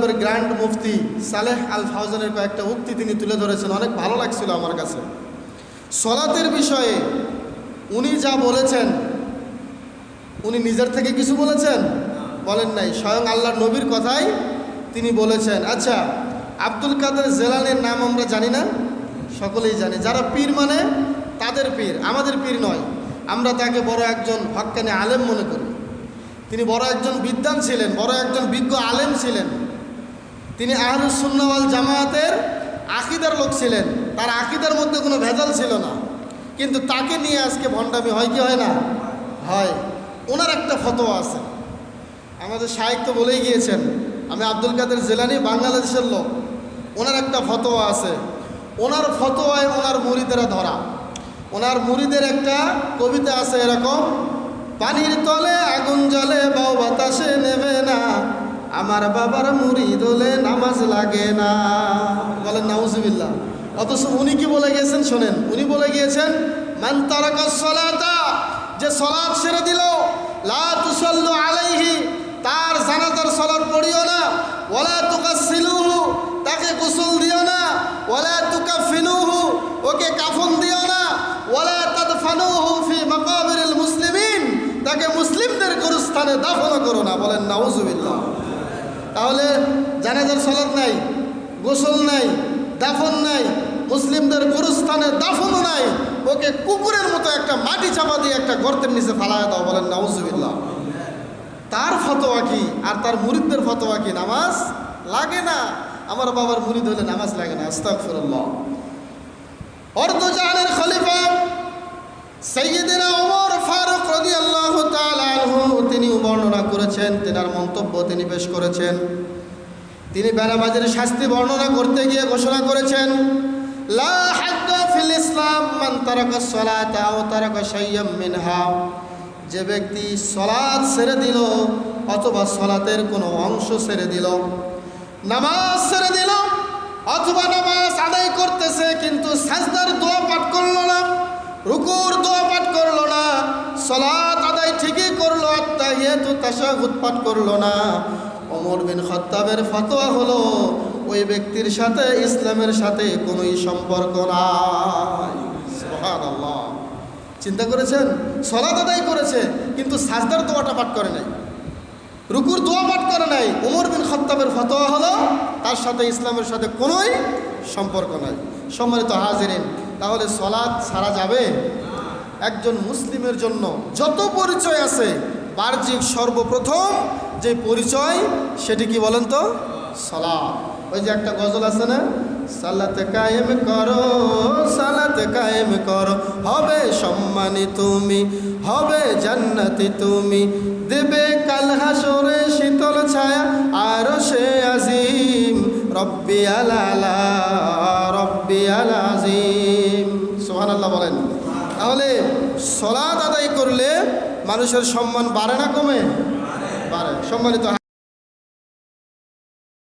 আরবের গ্র্যান্ড মুফতি সালেহ আল ফাউজানের কয়েকটা উক্তি তিনি তুলে ধরেছেন, অনেক ভালো লাগছিল আমার কাছে। সলাতের বিষয়ে উনি যা বলেছেন, উনি নিজের থেকে কিছু বলেছেন? বলেন নাই, স্বয়ং আল্লাহর নবীর কথাই তিনি বলেছেন। আচ্ছা আব্দুল কাদের জেলানের নাম আমরা জানি না, সকলেই জানি। যারা পীর মানে তাদের পীর, আমাদের পীর নয়। আমরা তাকে বড় একজন হক্কানি আলেম মনে করি। তিনি বড় একজন বিদ্বান ছিলেন, বড় একজন বিজ্ঞ আলেম ছিলেন। তিনি আহলুসুন্নাওয়াল জামায়াতের আকিদার লোক ছিলেন। তার আকিদার মধ্যে কোনো ভেজাল ছিল না। কিন্তু তাকে নিয়ে আজকে ভণ্ডামি হয় কি হয় না? হয়। ওনার একটা ফতোয়া আছে। আমাদের সাহিত্য বলেই গিয়েছেন, আমি আব্দুল কাদের জেলানি বাংলাদেশের লোক। ওনার একটা ফতোয়া আছে। ওনার ফতোয়ায় ওনার মুড়িদেরা ধরা। ওনার মুড়িদের একটা কবিতা আছে এরকম, পানির তলে আগুন জ্বলে বাউ বাতাসে নেবে না। আমার বাবার মুড়ি দোলে নামাজ লাগে না। বলেন, নাউজুবিল্লাহ। অথচ উনি কি বলে গিয়েছেন, শোনেন, উনি বলে গিয়েছেন, মান তারাকা সলাতা যে সলাৎ ছেড়ে দিল, লা তুসাল্লু আলাইহি তার জানাজার সলাৎ পড়িও না, ওয়ালা তুকাসসিলুহু তাকে গোসল দিও না, ওয়ালা তুকাফিনুহু ওকে কাফন দিও না, ওয়ালা তাদফানুহু ফি মাকাবিরিল মুসলিমিন তাকে মুসলিমদের গুরুস্থানে দাফন করো না। বলেন, নাউজুবিল্লাহ। তাহলে জানাজার সলাৎ নাই, গোসল নাই, দাফন নাই, মুসলিমদের গুরুস্থানে দাফনও নাই, ওকে কুকুরের মতো একটা মাটি চাপা দিয়ে একটা গর্তের নিচে ফালায় দাও বলেন, নাউজুবিল্লাহ। তার ফতোয়া কি? আর তার মুরিদদের ফতোয়া কি? নামাজ লাগে না? আমার বাবার মুরিদ হলে নামাজ লাগে না, আস্তাগফিরুল্লাহ। অর্ধজাহানের খলিফা সৈয়দিনা করেছেন, তেনার মন্তব্য তিনি পেশ করেছেন। তিনি বেনামাজের শাস্তি বর্ণনা করতে গিয়ে ঘোষণা করেছেন, লা ইসলাম সলাতা আও যে ব্যক্তি সলাৎ ছেড়ে দিল অথবা সলাতের কোনো অংশ ছেড়ে দিল, নামাজ ছেড়ে দিল অথবা নামাজ আদায় আত্মাহিয়াতু তাশাহুদ পাঠ করল না। ওমর বিন খত্তাবের ফতোয়া হলো, ওই ব্যক্তির সাথে, ইসলামের সাথে কোনোই সম্পর্ক নাই। চিন্তা করেছেন? সলাৎ আদায় করেছে, কিন্তু সাজদার দোয়াটা পাঠ করে নাই। রুকুর দোয়া পাঠ করে নাই। ওমর বিন খত্তাবের ফতোয়া হলো, তার সাথে ইসলামের সাথে কোনোই সম্পর্ক নাই। সম্মানিত হাজিরিন, তাহলে সলাদ সারা যাবে? একজন মুসলিমের জন্য যত পরিচয় আছে বাহ্যিক সর্বপ্রথম যে পরিচয়, সেটি কি বলেন তো? সলাৎ ওই যে একটা গজল আছে না? সালাতে কায়েম করো, সালাতে কায়েম করো। হবে সম্মানী তুমি, হবে জান্নাতি তুমি। দেবে কাল হাসরে শীতল ছায়া, আর সে আজিম, রব্বি আলালা রব্বি আল আজিম। সোহান আল্লাহ বলেন। তাহলে সলাদ আদায় করলে মানুষের সম্মান বাড়ে না কমে? বাড়ে। সম্মানিত